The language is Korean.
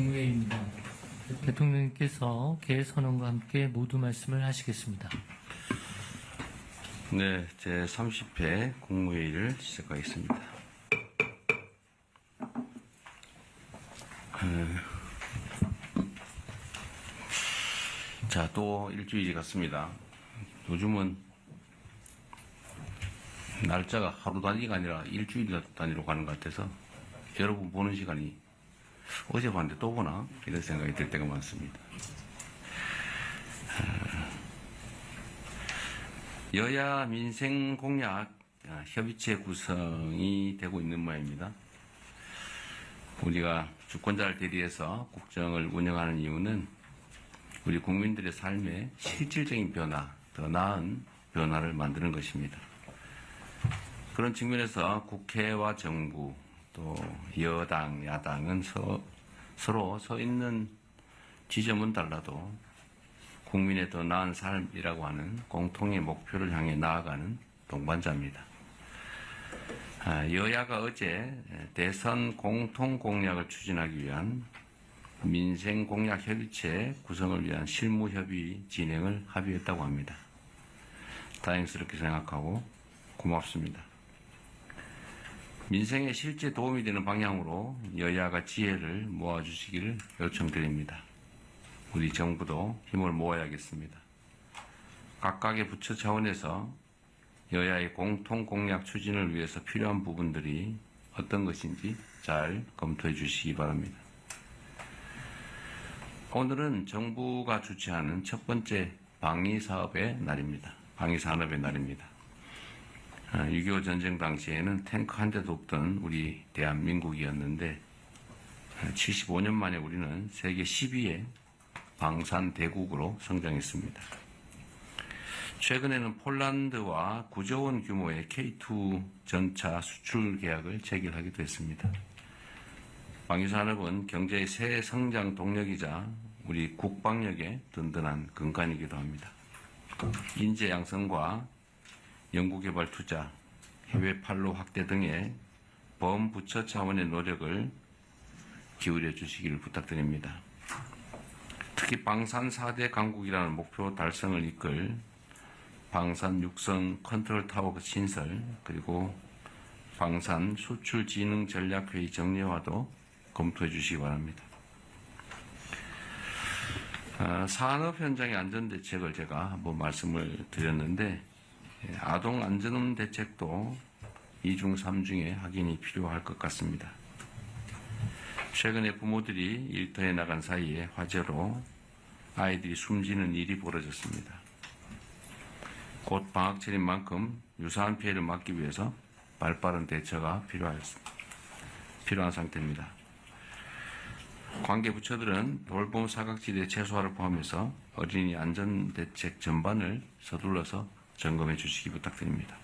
국무회의입니다. 대통령님께서 개선언과 함께 모두 말씀을 하시겠습니다. 네, 제 30회 국무회의를 시작하겠습니다. 음. 자, 또 일주일이 갔습니다. 요즘은 날짜가 하루 단위가 아니라 일주일 단위로 가는 것 같아서 여러분 보는 시간이 어제 봤는데 또 보나? 이런 생각이 들 때가 많습니다. 여야 민생 공약 아, 협의체 구성이 되고 있는 모양입니다. 우리가 주권자를 대리해서 국정을 운영하는 이유는 우리 국민들의 삶에 실질적인 변화, 더 나은 변화를 만드는 것입니다. 그런 측면에서 국회와 정부 또 여당, 야당은 서, 서로 서 있는 지점은 달라도 국민의 더 나은 삶이라고 하는 공통의 목표를 향해 나아가는 동반자입니다. 아, 여야가 어제 대선 공통 공약을 추진하기 위한 민생 공약 협의체 구성을 위한 실무 협의 진행을 합의했다고 합니다. 다행스럽게 생각하고 고맙습니다. 민생에 실제 도움이 되는 방향으로 여야가 지혜를 모아주시기를 요청드립니다. 우리 정부도 힘을 모아야겠습니다. 각각의 부처 차원에서 여야의 공통 공약 추진을 위해서 필요한 부분들이 어떤 것인지 잘 검토해 주시기 바랍니다. 오늘은 정부가 주최하는 첫 번째 방위 사업의 날입니다. 방위 산업의 날입니다. 6.25 전쟁 당시에는 탱크 한 대도 없던 우리 대한민국이었는데 75년 만에 우리는 세계 10위의 방산 대국으로 성장했습니다. 최근에는 폴란드와 9조 원 규모의 K2 전차 수출 계약을 체결하기도 했습니다. 방위산업은 경제의 새 성장 동력이자 우리 국방력의 든든한 근간이기도 합니다. 인재 양성과 연구개발 투자, 해외 판로 확대 등의 범부처 차원의 노력을 기울여 주시기를 부탁드립니다. 특히 방산 4대 강국이라는 목표 달성을 이끌 방산 육성 컨트롤 타워 신설 그리고 방산 수출 진흥 전략회의 정례화도 검토해 주시기 바랍니다. 어, 산업 현장의 안전 대책을 제가 한번 말씀을 드렸는데 예, 아동 안전 대책도 2중 3중에 확인이 필요할 것 같습니다. 최근에 부모들이 일터에 나간 사이에 화재로 아이들이 숨지는 일이 벌어졌습니다. 곧 방학철인 만큼 유사한 피해를 막기 위해서 발빠른 대처가 필요하였습니다. 필요한 상태입니다. 관계 부처들은 돌봄 사각지대 최소화를 포함해서 어린이 안전 대책 전반을 서둘러서 점검해 주시기 부탁드립니다.